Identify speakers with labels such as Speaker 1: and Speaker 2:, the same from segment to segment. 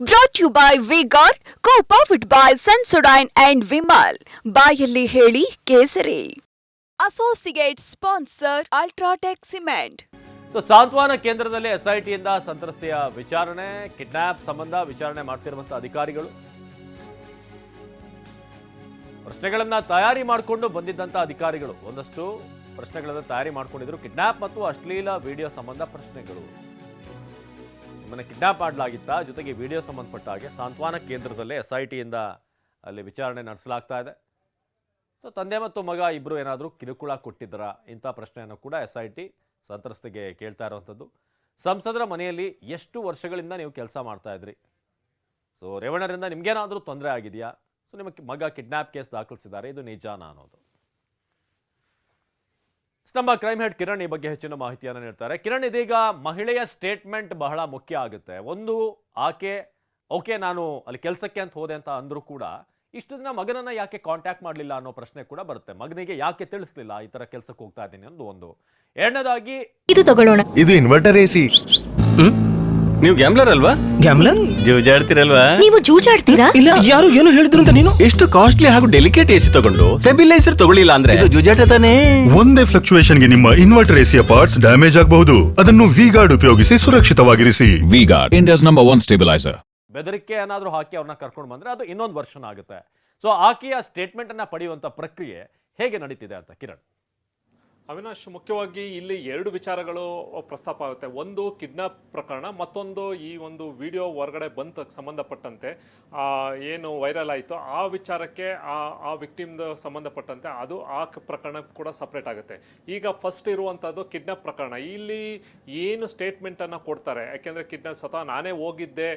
Speaker 1: Brought you by V Guard co powered by Sensodyne and Vimal ಬಾಯಲ್ಲಿ ಹೇಳಿ ಕೇಸರಿ. Associate sponsor UltraTech cement
Speaker 2: so ಸಾಂತ್ವನ ಕೇಂದ್ರದಲ್ಲಿ ಎಸ್ಐಟಿಯಿಂದ ಸಂತ್ರಸ್ತೆಯ ವಿಚಾರಣೆ ಕಿಡ್ನಾಪ್ ಸಂಬಂಧ ವಿಚಾರಣೆ ಮಾಡ್ತಿರುವಂತಹ ಅಧಿಕಾರಿಗಳು. ಪ್ರಶ್ನೆಗಳನ್ನ ತಯಾರಿ ಮಾಡಿಕೊಂಡು ಬಂದಿದ್ದಂಥ ಅಧಿಕಾರಿಗಳು. ಒಂದಷ್ಟು ಪ್ರಶ್ನೆಗಳನ್ನು ತಯಾರಿ ಮಾಡ್ಕೊಂಡಿದ್ರು. ಕಿಡ್ನಾಪ್ ಮತ್ತು ಅಶ್ಲೀಲ ವಿಡಿಯೋ ಸಂಬಂಧ ಪ್ರಶ್ನೆಗಳು. ನಿಮ್ಮನ್ನ ಕಿಡ್ನಾಪ್ ಮಾಡಲಾಗಿತ್ತ? ಜೊತೆಗೆ ವಿಡಿಯೋ ಸಂಬಂಧಪಟ್ಟ ಹಾಗೆ ಸಾಂತ್ವನ ಕೇಂದ್ರದಲ್ಲೇ ಎಸ್ ಐ ಟಿಯಿಂದ ಅಲ್ಲಿ ವಿಚಾರಣೆ ನಡೆಸಲಾಗ್ತಾ ಇದೆ. ಸೊ ತಂದೆ ಮತ್ತು ಮಗ ಇಬ್ಬರು ಏನಾದರೂ ಕಿರುಕುಳ ಕೊಟ್ಟಿದ್ದರ? ಇಂಥ ಪ್ರಶ್ನೆಯನ್ನು ಕೂಡ ಎಸ್ ಐ ಟಿ ಸಂತ್ರಸ್ತೆಗೆ ಕೇಳ್ತಾ ಇರುವಂಥದ್ದು. ಸಂಸದರ ಮನೆಯಲ್ಲಿ ಎಷ್ಟು ವರ್ಷಗಳಿಂದ ನೀವು ಕೆಲಸ ಮಾಡ್ತಾ ಇದ್ರಿ? ಸೊ ರೇವಣ್ಣರಿಂದ ನಿಮಗೇನಾದರೂ ತೊಂದರೆ ಆಗಿದೆಯಾ? ಸೊ ನಿಮಗೆ ಮಗ ಕಿಡ್ನಾಪ್ ಕೇಸ್ ದಾಖಲಿಸಿದ್ದಾರೆ. ಇದು ನಿಜಾನ ಅನ್ನೋದು. ನಮ್ಮ ಕ್ರೈಮ್ ಹೆಡ್ ಕಿರಣ್ ಈ ಬಗ್ಗೆ ಹೆಚ್ಚಿನ ಮಾಹಿತಿಯನ್ನು ನೀಡ್ತಾರೆ. ಕಿರಣ್ ಇದೀಗ ಮಹಿಳೆಯ ಸ್ಟೇಟ್ಮೆಂಟ್ ಬಹಳ ಮುಖ್ಯ ಆಗುತ್ತೆ. ಒಂದು ಆಕೆ ಓಕೆ ನಾನು ಅಲ್ಲಿ ಕೆಲಸಕ್ಕೆ ಅಂತ ಹೋದೆ ಅಂತ ಅಂದ್ರೂ ಕೂಡ ಇಷ್ಟು ದಿನ ಮಗನನ್ನ ಯಾಕೆ ಕಾಂಟ್ಯಾಕ್ಟ್ ಮಾಡಲಿಲ್ಲ ಅನ್ನೋ ಪ್ರಶ್ನೆ ಕೂಡ ಬರುತ್ತೆ. ಮಗನಿಗೆ ಯಾಕೆ ತಿಳಿಸ್ಲಿಲ್ಲ ಈ ತರ ಕೆಲಸಕ್ಕೆ ಹೋಗ್ತಾ ಇದ್ದೀನಿ ಅನ್ನೋದು ಒಂದು. ಎರಡನೇದಾಗಿ
Speaker 3: ಇದು ತಗೊಳ್ಳೋಣ.
Speaker 4: ಇದು ಇನ್ವರ್ಟರ್ ಎಸಿ
Speaker 5: ನೀವು ಗ್ಯಾಮ್ಲರ್ ಅಲ್ವಾ?
Speaker 6: ಗ್ಯಾಮ್ಲರ್
Speaker 5: ಜೂಜಾಡ್ತಿರಲ್ವಾ?
Speaker 3: ನೀವು ಜೂಜಾಡ್ತೀರಾ?
Speaker 6: ಇಲ್ಲ ಯಾರು ಏನು ಹೇಳಿದ್ರು ಅಂತ ನೀನು?
Speaker 5: ಎಷ್ಟು ಕಾಸ್ಟ್ಲಿ ಹಾಗೂ ಡೆಲಿಕೇಟ್ ಎಸಿ ತಗೊಂಡು ಸ್ಟೆಬಿಲೈಸರ್ ತಗೊಳ್ಳಿಲ್ಲ ಅಂದ್ರೆ? ಇದು ಜೂಜಾಟ ತಾನೇ.
Speaker 4: ಒಂದೇ ಫ್ಲಕ್ಚುಯೇಷನ್ಗೆ ನಿಮ್ಮ ಇನ್ವರ್ಟರ್ ಎಸಿಯ ಪಾರ್ಟ್ಸ್ ಡ್ಯಾಮೇಜ್ ಆಗಬಹುದು. ಅದನ್ನು ವಿ ಗಾರ್ಡ್ ಉಪಯೋಗಿಸಿ ಸುರಕ್ಷಿತವಾಗಿರಿಸಿ.
Speaker 7: V Guard India's number one stabiliser
Speaker 2: ಬೆದರಿಕೆ ಏನಾದರೂ ಹಾಕಿ ಅವ್ರನ್ನ ಕರ್ಕೊಂಡು ಬಂದ್ರೆ ಅದು ಇನ್ನೊಂದು ವರ್ಷನ್ ಆಗುತ್ತೆ ಸೊ ಆಕೆಯ ಸ್ಟೇಟ್ಮೆಂಟ್ ಅನ್ನ ಪಡೆಯುವಂತ ಪ್ರಕ್ರಿಯೆ ಹೇಗೆ ನಡೀತಿದೆ ಅಂತ ಕಿರಣ್.
Speaker 8: ಅವಿನಾಶ್, ಮುಖ್ಯವಾಗಿ ಇಲ್ಲಿ ಎರಡು ವಿಚಾರಗಳು ಪ್ರಸ್ತಾಪ ಆಗುತ್ತೆ. ಒಂದು ಕಿಡ್ನಾಪ್ ಪ್ರಕರಣ, ಮತ್ತೊಂದು ಈ ಒಂದು ವಿಡಿಯೋ ಹೊರಗಡೆ ಬಂತ, ಸಂಬಂಧಪಟ್ಟಂತೆ. ಏನು ವೈರಲ್ ಆಯಿತು, ಆ ವಿಚಾರಕ್ಕೆ ಆ ಆ ವಿಕ್ಟಿಮ್ದು ಸಂಬಂಧಪಟ್ಟಂತೆ ಅದು ಆ ಪ್ರಕರಣ ಕೂಡ ಸಪ್ರೇಟ್ ಆಗುತ್ತೆ. ಈಗ ಫಸ್ಟ್ ಇರುವಂಥದ್ದು ಕಿಡ್ನಾಪ್ ಪ್ರಕರಣ. ಇಲ್ಲಿ ಏನು ಸ್ಟೇಟ್ಮೆಂಟನ್ನು ಕೊಡ್ತಾರೆ? ಯಾಕೆಂದರೆ ಕಿಡ್ನಾಪ್ ಸ್ವತಃ ನಾನೇ ಹೋಗಿದ್ದೆ,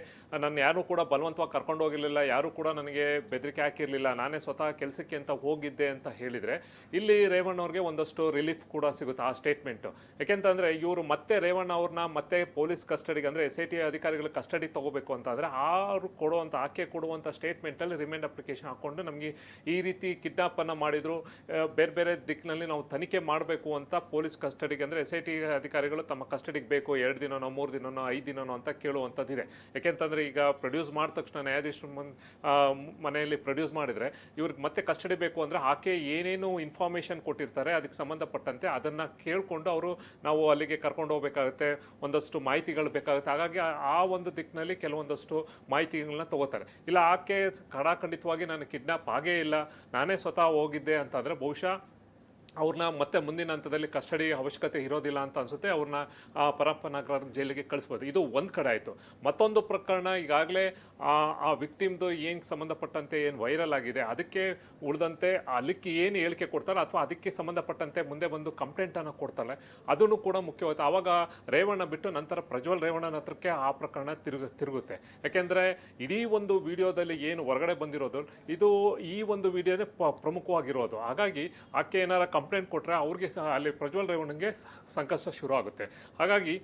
Speaker 8: ನನ್ನ ಯಾರೂ ಕೂಡ ಬಲವಂತವಾಗಿ ಕರ್ಕೊಂಡು ಹೋಗಿರಲಿಲ್ಲ, ಯಾರೂ ಕೂಡ ನನಗೆ ಬೆದರಿಕೆ ಹಾಕಿರಲಿಲ್ಲ, ನಾನೇ ಸ್ವತಃ ಕೆಲಸಕ್ಕೆ ಅಂತ ಹೋಗಿದ್ದೆ ಅಂತ ಹೇಳಿದರೆ, ಇಲ್ಲಿ ರೇವಣ್ಣ ಅವ್ರಿಗೆ ಒಂದಷ್ಟು ರಿಲೀಫ್ ಕೂಡ ಸಿಗುತ್ತೆ ಆ ಸ್ಟೇಟ್ಮೆಂಟು ಯಾಕೆಂತಂದರೆ ಇವರು ಮತ್ತೆ ರೇವಣ್ಣ ಅವ್ರನ್ನ ಮತ್ತೆ ಪೊಲೀಸ್ ಕಸ್ಟಡಿಗೆ ಅಂದರೆ ಎಸ್ ಐ ಟಿ ಅಧಿಕಾರಿಗಳ ಕಸ್ಟಡಿಗೆ ತಗೋಬೇಕು ಅಂತಂದರೆ ಅವರು ಕೊಡುವಂಥ ಆಕೆ ಕೊಡುವಂಥ ಸ್ಟೇಟ್ಮೆಂಟಲ್ಲಿ ರಿಮೈಂಡ್ ಅಪ್ಲಿಕೇಶನ್ ಹಾಕ್ಕೊಂಡು ನಮಗೆ ಈ ರೀತಿ ಕಿಡ್ನಾಪನ್ನು ಮಾಡಿದ್ರು ಬೇರೆ ಬೇರೆ ದಿಕ್ಕಿನಲ್ಲಿ ನಾವು ತನಿಖೆ ಮಾಡಬೇಕು ಅಂತ ಪೊಲೀಸ್ ಕಸ್ಟಡಿಗೆ ಅಂದರೆ ಎಸ್ ಐ ಟಿ ಅಧಿಕಾರಿಗಳು ತಮ್ಮ ಕಸ್ಟಡಿಗೆ ಬೇಕು, ಎರಡು ದಿನನೋ, ಮೂರು ದಿನನೋ, ಐದು ದಿನನೋ ಅಂತ ಕೇಳುವಂಥದ್ದಿದೆ. ಯಾಕೆಂತಂದರೆ ಈಗ ಪ್ರೊಡ್ಯೂಸ್ ಮಾಡಿದ ತಕ್ಷಣ ನ್ಯಾಯಾಧೀಶರ ಮುನ್ ಮನೆಯಲ್ಲಿ ಪ್ರೊಡ್ಯೂಸ್ ಮಾಡಿದರೆ ಇವ್ರಿಗೆ ಮತ್ತೆ ಕಸ್ಟಡಿ ಬೇಕು ಅಂದರೆ ಆಕೆ ಏನೇನು ಇನ್ಫಾರ್ಮೇಷನ್ ಕೊಟ್ಟಿರ್ತಾರೆ, ಅದಕ್ಕೆ ಸಂಬಂಧಪಟ್ಟಂತೆ ಅದನ್ನು ಕೇಳಿಕೊಂಡು ಅವರು ನಾವು ಅಲ್ಲಿಗೆ ಕರ್ಕೊಂಡು ಹೋಗಬೇಕಾಗುತ್ತೆ, ಒಂದಷ್ಟು ಮಾಹಿತಿಗಳು ಬೇಕಾಗುತ್ತೆ. ಹಾಗಾಗಿ ಆ- ಆ ಒಂದು ದಿಕ್ಕಿನಲ್ಲಿ ಕೆಲವೊಂದಷ್ಟು ಮಾಹಿತಿಗಳನ್ನ ತಗೋತಾರೆ. ಇಲ್ಲ, ಆಕೆ ಖಡಾಖಂಡಿತವಾಗಿ ನಾನು ಕಿಡ್ನಾಪ್ ಆಗೇ ಇಲ್ಲ, ನಾನೇ ಸ್ವತಃ ಹೋಗಿದ್ದೆ ಅಂತಂದರೆ ಬಹುಶಃ ಅವ್ರನ್ನ ಮತ್ತೆ ಮುಂದಿನ ಹಂತದಲ್ಲಿ ಕಸ್ಟಡಿ ಅವಶ್ಯಕತೆ ಇರೋದಿಲ್ಲ ಅಂತ ಅನಿಸುತ್ತೆ. ಅವ್ರನ್ನ ಪರಪ್ಪನಗರ ಜೈಲಿಗೆ ಕಳಿಸ್ಬೋದು. ಇದು ಒಂದು ಕಡೆ ಆಯಿತು. ಮತ್ತೊಂದು ಪ್ರಕರಣ ಈಗಾಗಲೇ ಆ ವಿಕ್ಟಿಮ್ದು ಏನು ಸಂಬಂಧಪಟ್ಟಂತೆ ಏನು ವೈರಲ್ ಆಗಿದೆ, ಅದಕ್ಕೆ ಉಳಿದಂತೆ ಅಲ್ಲಿಕ್ಕೆ ಏನು ಹೇಳಿಕೆ ಕೊಡ್ತಾರೆ ಅಥವಾ ಅದಕ್ಕೆ ಸಂಬಂಧಪಟ್ಟಂತೆ ಮುಂದೆ ಬಂದು ಕಂಪ್ಲೇಂಟನ್ನು ಕೊಡ್ತಾರೆ, ಅದನ್ನು ಕೂಡ ಮುಖ್ಯವಾಗುತ್ತೆ ಆವಾಗ ರೇವಣ್ಣ ಬಿಟ್ಟು ನಂತರ ಪ್ರಜ್ವಲ್ ರೇವಣ್ಣನ ಹತ್ರಕ್ಕೆ ಆ ಪ್ರಕರಣ ತಿರುಗ, ತಿರುಗುತ್ತೆ. ಯಾಕೆಂದರೆ ಇಡೀ ಒಂದು ವಿಡಿಯೋದಲ್ಲಿ ಏನು ಹೊರಗಡೆ ಬಂದಿರೋದು, ಇದು ಈ ಒಂದು ವಿಡಿಯೋನೇ ಪ್ರಮುಖವಾಗಿರೋದು. ಹಾಗಾಗಿ ಆಕೆ ಏನಾರ ಕಂಪ್ಲೇಂಟ್ ಕೊಟ್ಟರೆ ಅವ್ರಿಗೆ ಸಹ ಅಲ್ಲಿ ಪ್ರಜ್ವಲ್ ರೇವಣ್ಣಗೆ ಸಂಕಷ್ಟ ಶುರು ಆಗುತ್ತೆ. ಹಾಗಾಗಿ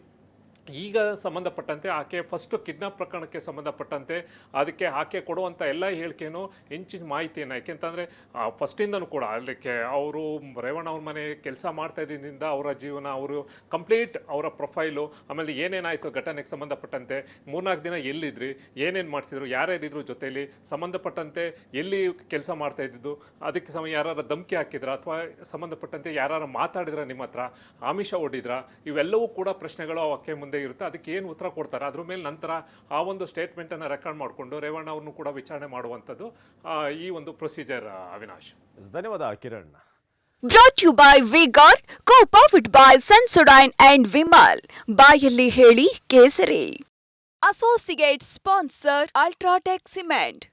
Speaker 8: ಈಗ ಸಂಬಂಧಪಟ್ಟಂತೆ ಆಕೆ ಫಸ್ಟು ಕಿಡ್ನಾಪ್ ಪ್ರಕರಣಕ್ಕೆ ಸಂಬಂಧಪಟ್ಟಂತೆ ಅದಕ್ಕೆ ಆಕೆ ಕೊಡುವಂಥ ಎಲ್ಲ ಹೇಳಿಕೆಯೂ ಹೆಂಚಿನ ಮಾಹಿತಿಯನ್ನು ಯಾಕೆಂತಂದರೆ ಫಸ್ಟಿಂದನೂ ಕೂಡ ಅದಕ್ಕೆ ಅವರು ರೇವಣ್ಣ ಅವ್ರ ಮನೆ ಕೆಲಸ ಮಾಡ್ತಾ ಇದ್ದಿದ್ದರಿಂದ ಅವರ ಜೀವನ, ಅವರು ಕಂಪ್ಲೀಟ್ ಅವರ ಪ್ರೊಫೈಲು ಆಮೇಲೆ ಏನೇನಾಯಿತು ಘಟನೆಗೆ ಸಂಬಂಧಪಟ್ಟಂತೆ, ಮೂರ್ನಾಲ್ಕು ದಿನ ಎಲ್ಲಿದ್ರಿ, ಏನೇನು ಮಾಡ್ತಿದ್ರು ಯಾರ್ಯಾರಿದ್ರು ಜೊತೆಯಲ್ಲಿ ಸಂಬಂಧಪಟ್ಟಂತೆ ಎಲ್ಲಿ ಕೆಲಸ ಮಾಡ್ತಾ ಇದ್ದಿದ್ದು, ಅದಕ್ಕೆ ಸಮ ಯಾರು ಧಮಕಿ ಹಾಕಿದ್ರ ಅಥವಾ ಸಂಬಂಧಪಟ್ಟಂತೆ ಯಾರು ಮಾತಾಡಿದ್ರ ನಿಮ್ಮ ಹತ್ರ, ಆಮಿಷ ಒಡ್ಡಿದ್ರ, ಇವೆಲ್ಲವೂ ಕೂಡ ಪ್ರಶ್ನೆಗಳು ಅವಕ್ಕೆ ಮುಂದೆ ಇರುತ್ತೆ. ಅದಕ್ಕೆ ಏನು ಉತ್ತರ ಕೊಡ್ತಾರೆ? ಅದ್ರ ಮೇಲೆ ನಂತರ ಆ ಒಂದು ಸ್ಟೇಟ್ಮೆಂಟನ್ನು ರೆಕಾರ್ಡ್ ಮಾಡಿಕೊಂಡು ರೇವಣ್ಣ ಅವ್ರನ್ನು ಕೂಡ ವಿಚಾರಣೆ ಮಾಡುವಂಥದ್ದು ಈ ಒಂದು ಪ್ರೊಸೀಜರ್ ಅವಿನಾಶ್.
Speaker 2: ಧನ್ಯವಾದ Kiran.
Speaker 1: Brought you by V Guard co powered by Sensodyne and Vimal ಬಾಯಲ್ಲಿ ಹೇಳಿ ಕೇಸರಿ. Associate sponsor UltraTech cement